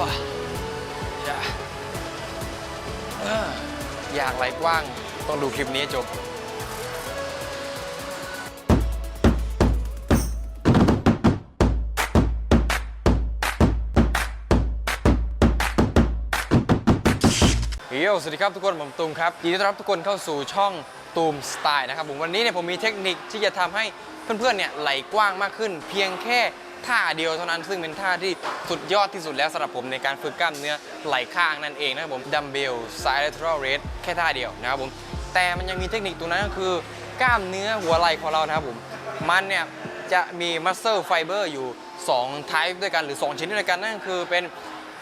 ว้าอย่าเอออยากไหลกว้าง ต้องดูคลิปนี้ให้จบ เฮ้ยสวัสดีครับทุกคน ผมตูมครับยินดีต้อนรับทุกคนเข้าสู่ช่องตูมสไตล์นะครับผมวันนี้เนี่ยผมมีเทคนิคที่จะทำให้เพื่อนๆเนี่ยไหลกว้างมากขึ้น เพียงแค่ ท่าเดียวเท่านั้นซึ่งเป็นท่าที่สุดยอดที่สุดแล้วสำหรับผมในการฝึกกล้ามเนื้อไหล่ข้างนั่นเองนะครับผมดัมเบลไซด์ lateral raise แค่ท่าเดียวนะครับผมแต่มันยังมีเทคนิคตัวนั้นก็คือกล้ามเนื้อหัวไหล่ของเรานะครับผมมันเนี่ยจะมี muscle fiber อร์อยู่2 type ด้วยกันหรือ 2 ชนิดด้วยกันนั่นคือเป็น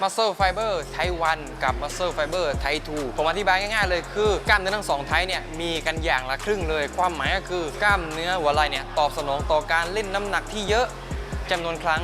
Muscle Fiber Type 1กับ Muscle Fiber Type 2ผมอธิบายง่ายๆเลยคือกล้ามเนื้อทั้งสองไทป์เนี่ยมีกันอย่างละครึ่งเลย ความหมายก็คือกล้ามเนื้อหัวไหล่เนี่ยตอบสนองต่อการเล่นน้ำหนักที่เยอะ จำนวนครั้ง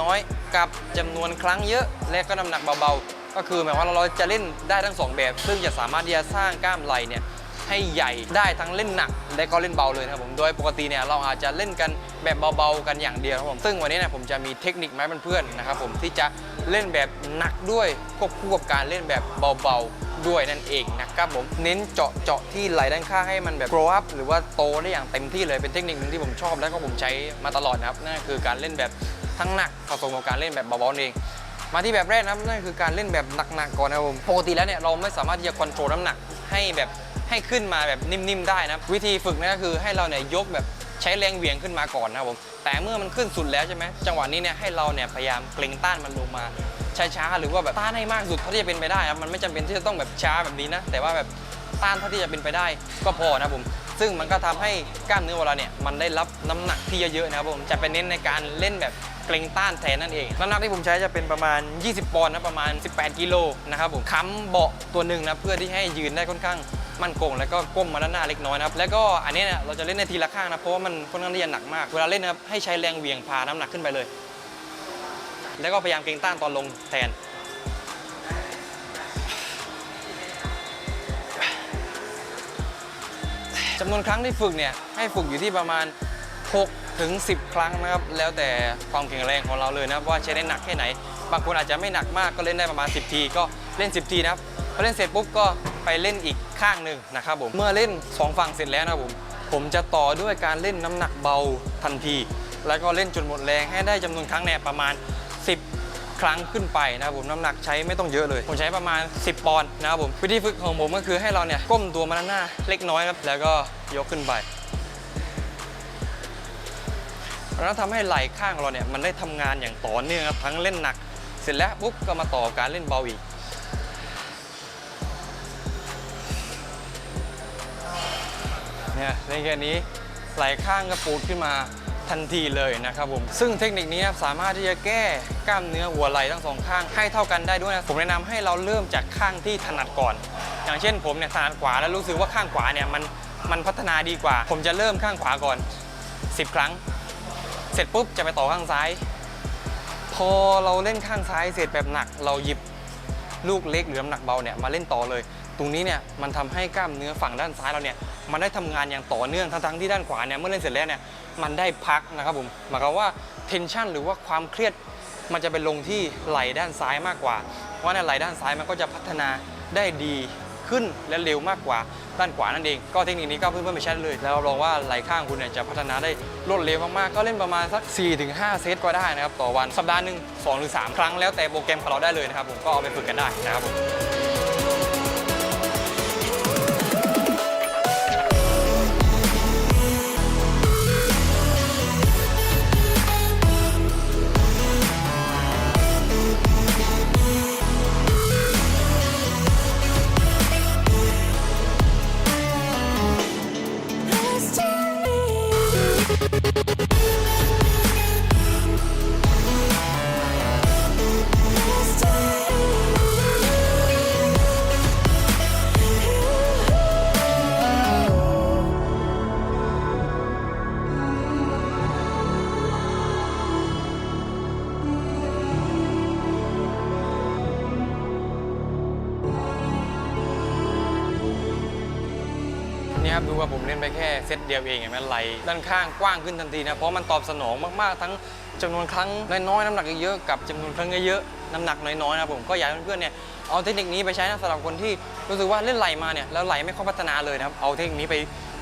น้อยๆ กับจำนวนครั้งเยอะและก็น้ำหนักเบาๆ ก็คือหมายว่าเราจะเล่นได้ทั้งสองแบบ ซึ่งจะสามารถที่จะสร้างกล้ามไหล่เนี่ยให้ใหญ่ได้ทั้งเล่นหนัก และก็เล่นเบาเลยนะครับผม โดยปกติเนี่ยเราอาจจะเล่นกันแบบเบาๆกันอย่างเดียวครับผม ซึ่งวันนี้เนี่ยผมจะมีเทคนิคมาให้เพื่อนๆนะครับผมที่จะเล่นแบบหนักด้วยควบคู่กับการเล่นแบบเบาๆ ด้วยนั่นเองนะครับผมเน้นเจาะเจาะที่ไหล่ด้านข้างให้มันแบบ grow up หรือว่าโตได้อย่างเต็มที่เลยเป็นเทคนิคหนึ่งที่ผมชอบ และก็ผมใช้มาตลอดนะครับนั่นคือการเล่นแบบทั้งหนักผสมกับการเล่นแบบเบาๆเองมาที่แบบแรกนะครับนั่นคือการเล่นแบบหนักๆก่อนนะครับผมปกติแล้วเนี่ยเราไม่สามารถที่จะควบคุมน้ำหนักให้แบบให้ขึ้นมาแบบนิ่มๆได้นะวิธีฝึกนั่นก็คือให้เราเนี่ยยกแบบใช้แรงเหวี่ยงขึ้นมาก่อนนะครับผมแต่เมื่อมันขึ้นสุดแล้วใช่ไหมจังหวะนี้เนี่ยให้เราเนี่ยพยายามเกรงต้านมันลงมา ช้าๆหรือว่าแบบต้านให้มากสุดเท่าที่จะเป็นไปได้ครับมันไม่จำเป็นที่จะต้องแบบช้าแบบนี้นะแต่ว่าแบบต้านเท่าที่จะเป็นไปได้ก็พอนะผมซึ่งมันก็ทำให้กล้ามเนื้อของเราเนี่ยมันได้รับน้ำหนักที่เยอะๆนะครับผมจะเป็นเน้นในการเล่นแบบเกรงต้านแทนนั่นเอง น้ำหนักที่ผมใช้จะเป็นประมาณ 20 ปอนด์นะประมาณ 18 กิโลนะครับผมค้ำเบาะตัวหนึ่งนะเพื่อที่ให้ยืนได้ค่อนข้างมั่นคงแล้วก็ก้มมาด้านหน้าเล็กน้อยนะครับแล้วก็อันนี้เนี่ยเราจะเล่นในทีละข้างนะเพราะว่ามันค่อนข้างที่จะหนักมากเวลาเล่นนะครับให้ใช้แรงเหวี่ยงพาน้ำหนักขึ้นไปเลย แล้วก็พยายามเกรงต้านตอนลงแทน จำนวนครั้งที่ฝึกเนี่ย ให้ฝึกอยู่ที่ประมาณ 6 ถึง 10 ครั้งนะครับ แล้วแต่ความแข็งแรงของเราเลยนะครับว่าใช้ได้หนักแค่ไหน บางคนอาจจะไม่หนักมากก็เล่นได้ประมาณ 10 ที ก็เล่น 10 ทีนะครับพอเล่นเสร็จปุ๊บก็ไปเล่นอีกข้างหนึ่งนะครับผมเมื่อเล่น 2 ฝั่งเสร็จแล้วนะครับผมผมจะต่อด้วยการเล่นน้ำหนักเบาทันที แล้วก็เล่นจนหมดแรงให้ได้จำนวนครั้งเนี่ยประมาณ 10 ครั้งขึ้นไปนะครับผมน้ำหนักใช้ไม่ต้องเยอะเลย ผมใช้ประมาณ 10 ปอนด์นะครับผมวิธีฝึกของผมก็คือให้เราเนี่ยก้มตัวมาด้านหน้าเล็กน้อยครับแล้วก็ยกขึ้นไปแล้วทำให้ไหล่ข้างเราเนี่ยมันได้ทำงานอย่างต่อเนื่องครับทั้งเล่นหนัก เสร็จแล้วปุ๊บก็มาต่อการเล่นเบาอีกเนี่ยเล่นแค่นี้ไหล่ข้างก็ปูดขึ้นมา ทันทีเลยนะครับผมซึ่งเทคนิคนี้สามารถที่จะแก้กล้ามเนื้อหัวไหล่ทั้งสองข้างให้เท่ากันได้ด้วยนะผมแนะนำให้เราเริ่มจากข้างที่ถนัดก่อน อย่างเช่นผมเนี่ยถนัดขวาแล้วรู้สึกว่าข้างขวาเนี่ยมันมันพัฒนาดีกว่า ผมจะเริ่มข้างขวาก่อน 10 ครั้ง เสร็จปุ๊บจะไปต่อข้างซ้าย พอเราเล่นข้างซ้ายเสร็จแบบหนัก เราหยิบ ลูกเล็กหรือน้ำหนักเบาเนี่ยมาเล่นต่อเลย ตรงนี้เนี่ยมันทำให้กล้ามเนื้อฝั่งด้านซ้ายเราเนี่ยมันได้ทำงานอย่างต่อเนื่องทั้งๆที่ด้านขวาเนี่ยเมื่อเล่นเสร็จแล้วเนี่ยมันได้พักนะครับผมหมายความว่าเทนชันหรือว่าความเครียดมันจะไปลงที่ไหล่ด้านซ้ายมากกว่า เพราะในไหล่ด้านซ้ายมันก็จะพัฒนาได้ดีขึ้นและเร็วมากกว่า ด้านขวานั่นเอง ก็เทคนิคนี้ก็เพื่อนๆไปใช้ได้เลย แล้วรองว่าไหลข้างคุณเนี่ยจะพัฒนาได้รวดเร็วมากๆ ก็เล่นประมาณสัก 4-5 เซตก็ได้นะครับต่อวันสัปดาห์หนึ่ง2หรือ3ครั้งแล้วแต่โปรแกรมของเราได้เลยนะครับผมก็เอาไปฝึกกันได้นะครับผม ครับดูว่าผมเล่นไปแค่เซตเดียวเองเห็นไหมไหลด้านข้างกว้างขึ้นทันทีนะเพราะมันตอบสนองมากๆ ทั้งจำนวนครั้งน้อยๆน้ำหนักเยอะกับจำนวนครั้งเยอะๆน้ำหนักน้อยๆนะผมก็อยากให้เพื่อนๆเนี่ยเอาเทคนิคนี้ไปใช้นะสำหรับคนที่รู้สึกว่าเล่นไหลมาเนี่ยแล้วไหลไม่ค่อยพัฒนาเลยนะครับเอาเทคนิคนี้ไป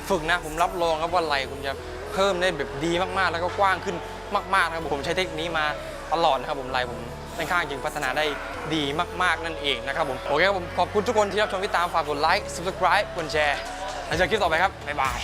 ฝึกนะผมรับรองครับว่าไหลคุณจะเพิ่มได้แบบดีมากๆ แล้วก็กว้างขึ้นมากๆนะครับผมใช้เทคนิคนี้มาตลอดนะครับผมไหลผมค่อนข้างจึงพัฒนาได้ดีมากๆนั่นเองนะครับผมโอเคครับผมขอบคุณทุกคนที่รับชมที่ตามฝากกดไลค์ subscribe กดแชร์ แล้วเจอกันคลิปต่อไปครับบ๊ายบาย